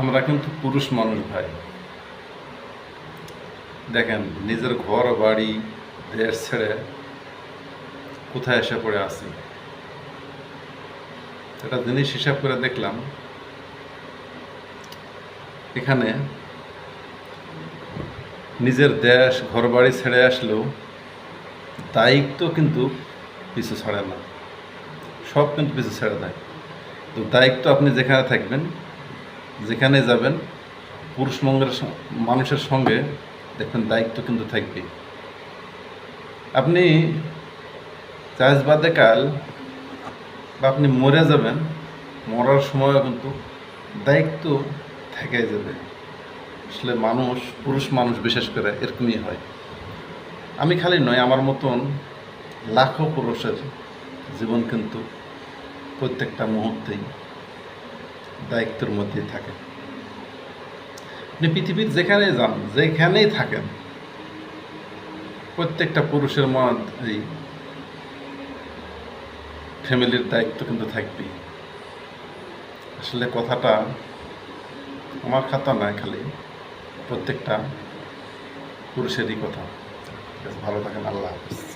আমরা কিন্তু পুরুষ মানুষ ভাই। দেখেন, নিজের ঘর, বাড়ি, দেশ ছেড়ে কোথায় এসে পড়ে আছি? একটা জিনিস হিসাব করে দেখলাম, এখানে নিজের দেশ, ঘর, বাড়ি ছেড়ে আসলেও দায়িত্ব কিন্তু পিছু ছাড়ে না। সব কিন্তু পিছু ছেড়ে দেয় তো দায়িত্ব আপনি যেখানে থাকবেন যেখানে যাবেন, পুরুষ মঙ্গের স- মানুষের সঙ্গে দেখবেন দায়িত্ব কিন্তু থাকবে। আপনি চাষ বাদে কাল বা আপনি মরে যাবেন, মরার সময়ও কিন্তু দায়িত্ব থেকে যাবে। আসলে মানুষ, পুরুষ মানুষ বিশেষ করে এরকমই হয়। আমি খালি নয়, আমার মতন লাখো পুরুষের জীবন কিন্তু প্রত্যেকটা মুহূর্তেই দায়িত্বের মধ্যেই থাকে আপনি পৃথিবীর যেখানে যান, যেখানেই থাকেন, প্রত্যেকটা পুরুষের মধ্যেই ফ্যামিলির দায়িত্ব কিন্তু থাকবেই। আসলে কথাটা আমার খাতা নয় খালি, প্রত্যেকটা পুরুষেরই কথা। ভালো থাকেন, আল্লাহ হাফিজ।